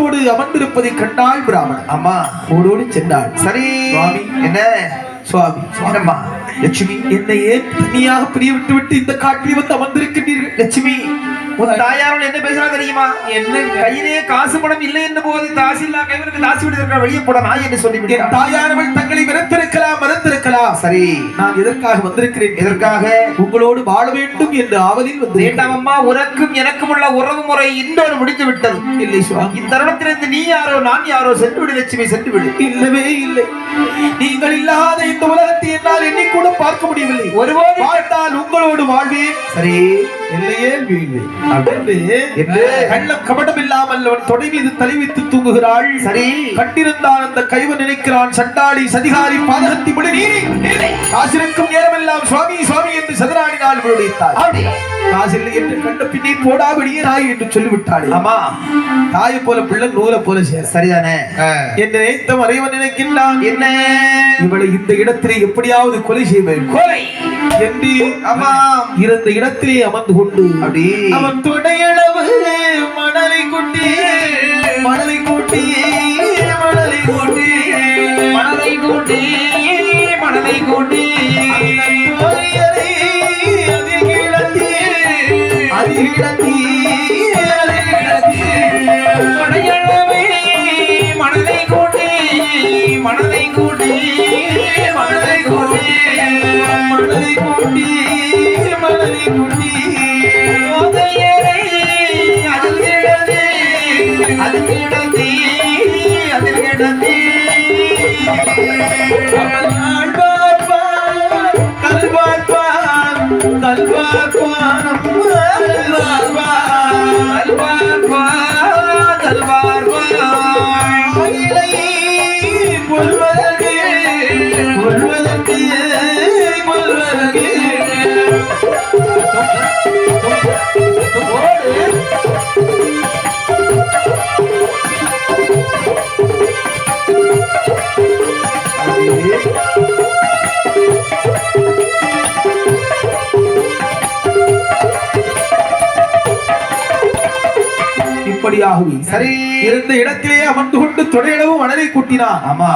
தோடு அமர்ந்திருப்பதை கண்டாள் பிராமணன். அம்மா ஓடோடி சென்றாள். சரி. சுவாமி. என்ன? சுவாமி என்னம்மா? லட்சுமி என்னை ஏன் தனியாக பிரிய விட்டு விட்டு இந்த காட்டில் வந்து அமர்ந்திருக்கின்றீர்கள்? லட்சுமி உன் தாயாரோட என்ன பேசுறா தெரியுமா? என்ன கையிலே காசு பணம் இல்லை என்ற போது தாசி இல்லா கைவனுக்கு தாசி விட்டு இருக்கிற வெளியே போட நாய் என்று சொல்லி என் விட்டேன் தாயானவள் தங்களை மறந்திருக்கலாம் மறந்திருக்கலாம். சரி நான் எதற்காக வந்திருக்கிறேன்? எதற்காக? உங்களோடு வாழ வேண்டும் என்ற ஆவலில் வந்து வேண்டாம் அம்மா உனக்கும் எனக்கும் உள்ள உறவு முறை இன்றோடு முடித்து விட்டது இல்லை சுவாமி. இத்தருணத்திலிருந்து நீ யாரோ நான் யாரோ சென்று விடு லட்சுமி சென்று விடு. இல்லவே இல்லை. நீங்கள் இல்லாத இந்த உலகத்தை என்னால் எண்ணிக்கூட பார்க்க முடியவில்லை. ஒருபோது வாழ்ந்தால் உங்களோடு வாழ்வேன். சரி. இல்லையே என்று? என்று கள்ளம் கபடம் இல்லாமல் அவன் தொடை மீது தலை வைத்து தூங்குகிறாள். சரி. கட்டிருந்தான் அந்த கைவன் நினைக்கிறான். சண்டாளி சதிகாரி பாதகத்தி விடு நீரி காசிருக்கும் நேரமெல்லாம் சுவாமி சுவாமி என்று சதுராடினாள் இவளுடைய தாய். காசில்லை என்று கண்ட பின்னே போடா வெளியே நாய் என்று சொல்லிவிட்டாள். ஆமா. தாயை போல பிள்ளை நூலை போல சேர. சரிதானே. என்ன நினைத்த மறைவன் நினைக்கின்றான். என்ன? இவளை இந்த இடத்திலே எப்படியாவது கொலை வேண்டும் கொலை. என்று ஆமாம். இருந்த இடத்திலே அமர்ந்து கொண்டு. அவன் துணையளவு மணலை கொட்டி. மணலை கொட்டி. மணலை கொட்டி. மனதை கூட்டி. மனதை கூட்டி. அதில் கிடத்தி. அதில் கிடத்தி மனதை கூட்டி. மனதை கூட்டி. அதில் கிடந்தி அதில் கிடந்தி இப்படியாகவே சரி. இருந்த இடத்திலே அமர்ந்து கொண்டு தொடையளவு மணலை கூட்டினான். ஆமா.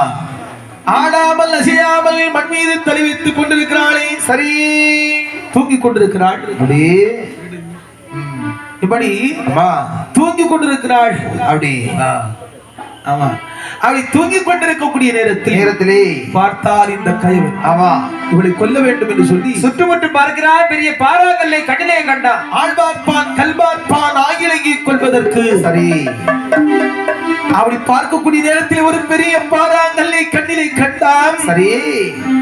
ஆடாமல் அசையாமல் மண் மீது தலை வைத்துக் கொண்டிருக்கிறாளே. சரி. தூங்கிக் கொண்டிருக்கிறாள். அப்படி. இப்படி தூங்கிக் கொண்டிருக்கிறாள். அப்படி. ஆமா. அவளை தூங்கிக் கொண்டிருக்கக்கூடிய நேரத்தில் நேரத்திலே பார்த்தால் இந்த கயவன் ஆமா இவளை கொல்ல வேண்டும் என்று சொல்லி சுற்றுமுற்று பார்க்கிறார். பெரிய பாறாங்கல்லை கண்ணிலே கண்டான். ஆழ்வார்பான் கல்வார்பான் ஆகிலங்கி கொள்வதற்கு. சரி. அப்படி பார்க்கக்கூடிய நேரத்தில் ஒரு பெரிய பாறாங்கல்லை கண்ணிலை கண்டான். சரி.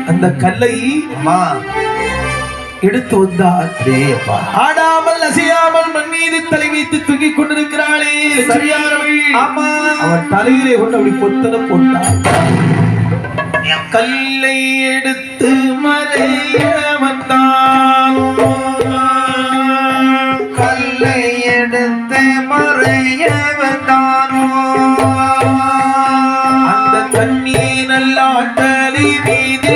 அந்த கல்லை எடுத்து வந்தார் மண் மீது தலை வைத்து தூங்கிக் கொண்டிருக்கிறாளே. ஆமா. அவன் தலையிலே கொண்டு அப்படி பொத்தன போட்டான் கல்லை எடுத்து மறைய வந்தான் கல்லை எடுத்து மறைய வந்தானோ அந்த கண்ணி நல்லாட்டலி மீது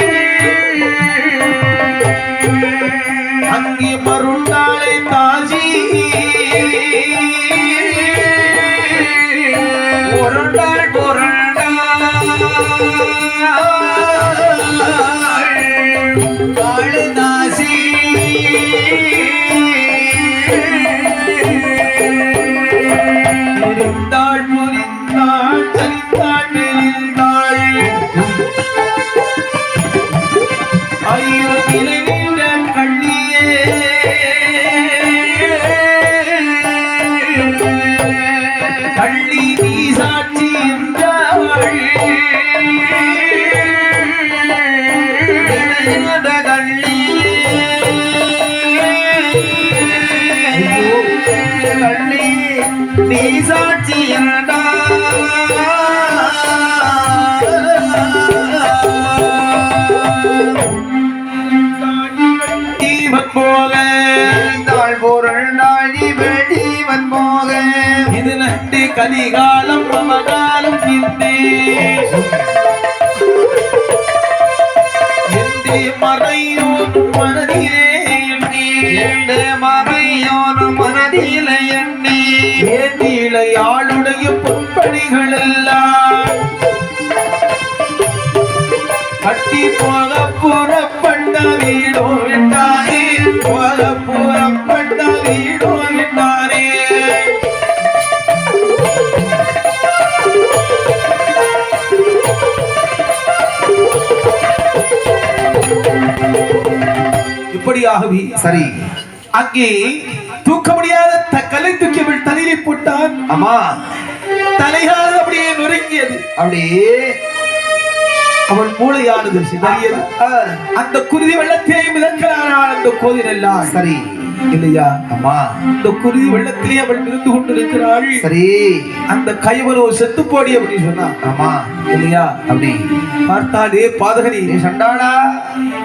பேசாட்சியண்டா போக தாழ் பொருள் நாழி வெடிவன் போக இது நட்டு கலிகாலம் சமகாலம் பின்னே மறையும் மனதிலே மறையும் கட்டி போல புறப்பட்ட வீடோ விட்டாரே போல புறப்பட்ட வீடோ விட்டாரே இப்படியாகவே சரி. அங்கே தூக்க முடியாத கலை தூக்கி தலையிலே போட்டான். அம்மா தலைகால் அப்படியே நொறுங்கியது. அப்படியே அவள் மூளையானது சிதறியது. அந்த குருதி வெள்ளத்திலே மிதக்கிறாள் அந்த கோதில் எல்லாம். சரி. இல்லையா? ஆமா அந்த குருதி வெள்ளத்திலே அவள் மிதந்து கொண்டிருக்கிறாள். சரி. அந்த கைவனோ செத்து போடி அப்படின்னு சொன்னான் ஆமா இல்லையா? அப்படி. பார்த்தாலே பாதகனே. ஏ சண்டாளா?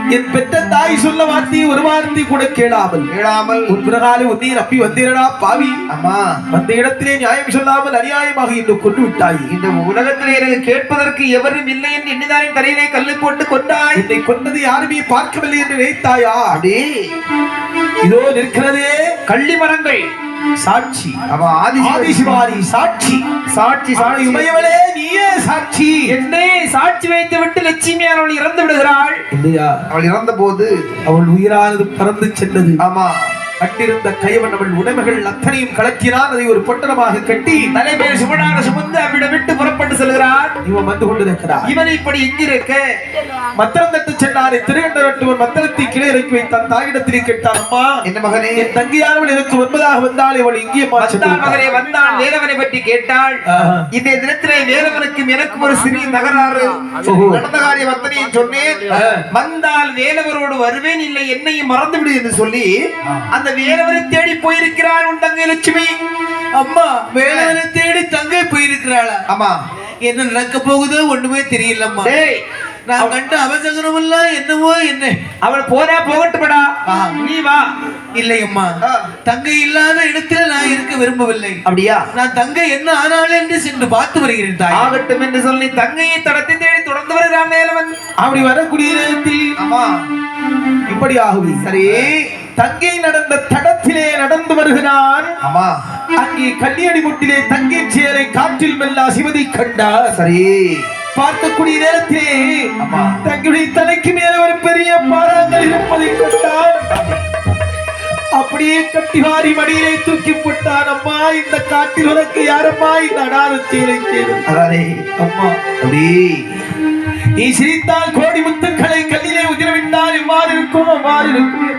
என் பெற்ற தாய் சொல்ல வார்த்தை ஒரு வார்த்தை கூட கேளாமல். கேளாமல். உன் பிறகாலே உன்னை நம்பி வந்தீரடா பாவி. ஆமா அந்த இடத்திலே நியாயம் சொல்லாமல் அநியாயமாக இன்று கொண்டு விட்டாய். இந்த உலகத்திலே எனக்கு கேட்பதற்கு எவரும் இல்லை என்று எண்ணிதானே தலையிலே கல்லை போட்டு கொண்டாய். என்னை கொண்டது யாருமே பார்க்கவில்லை என்று நினைத்தாயா? அப்படி இதோ நிற்கிறதே. கள்ளி மரங்கள். சாட்சி. ஆதி ஆதிசிவாரி சாட்சி. சாட்சி சாட்சி. சாட்சி உமையவளே நீயே சாட்சி. என்னை சாட்சி வைத்து விட்டு லட்சுமியானவள் இறந்து விடுகிறாள். இல்லையா? அவள் இறந்த போது அவள் உயிரானது பறந்து சென்றது. ஆமா. கட்டிருந்த கைவன் அவள் உடைமைகள் அத்தனையும் கலக்கினான். அதை ஒரு பொட்டணமாக கட்டி தலைமையில் சுமனாக சுமந்து அவ்விடம் விட்டு புறப்பட்டு செல்கிறார் இவன் வந்து கொண்டிருக்கிறார் இவன் இப்படி எங்கிருக்க மத்திரம் தட்டு சென்றாரை திருகண்டவன் மத்திரத்தை கிளை இறக்கி வைத்தான். தாயிடத்திலே கேட்டான் அம்மா என்ன மகனே? என் தங்கியானவள் எனக்கு ஒன்பதாக வந்தால் இவள் இங்கே மகனே வந்தான் வேலவனை பற்றி கேட்டாள். இந்த தினத்திலே வேலவனுக்கும் எனக்கும் ஒரு சிறிய தகராறு. நடந்த காரியம் அத்தனையும் சொன்னேன். வந்தால் வேலவரோடு வருவேன் இல்லை என்னையும் மறந்து விடு என்று சொல்லி அந்த வேலவரை தேடி போயிருக்கிறாள் உன் தங்கை லட்சுமி. அம்மா வேலவனை தேடி தங்கை போயிருக்கிறாளா? ஆமா. என்ன நடக்க போகுதோ ஒண்ணுமே தெரியலம்மா. நான் கண்ட அவசகரம் எல்லாம் என்னவோ என்ன? அவள் போனா போகட்டும்டா. நீ வா. இல்லை அம்மா ஆ. தங்கை இல்லாத இடத்துல நான் இருக்க விரும்பவில்லை. அப்படியா? நான் தங்கை என்ன ஆனாள் என்று சென்று பார்த்து வருகிறேன் தாய். ஆகட்டும் என்று சொல்லி தங்கையை தடத்தை தேடி தொடர்ந்து வருகிறான் வேலவன். அப்படி வரக்கூடிய நேரத்தில் ஆமா. இப்படி ஆகுது. சரி. தங்கை நடந்த தடத்திலே நடந்து வருகிறான். ஆமா. அங்கே கல்லியடி முட்டிலே தங்கை சேலை காற்றில் மெல்லா சிவதி கண்டார். சரி. பார்க்கக்கூடிய நேரத்திலே. தங்களுடைய தலைக்கு மேல ஒரு பெரிய பாறாங்கல் இருப்பதை கண்டார். அப்படியே கட்டி வாரி மடியிலே தூக்கி போட்டான். அம்மா இந்த காட்டில் உனக்கு யாரம்மா? இந்த அடாத செய்தது அதானே. அம்மா. அப்படி. நீ சிரித்தால் கோடி முத்துக்களை கல்லிலே உதிரவிட்டால் எவ்வாறு இருக்கும் அவ்வாறு இருக்கும்.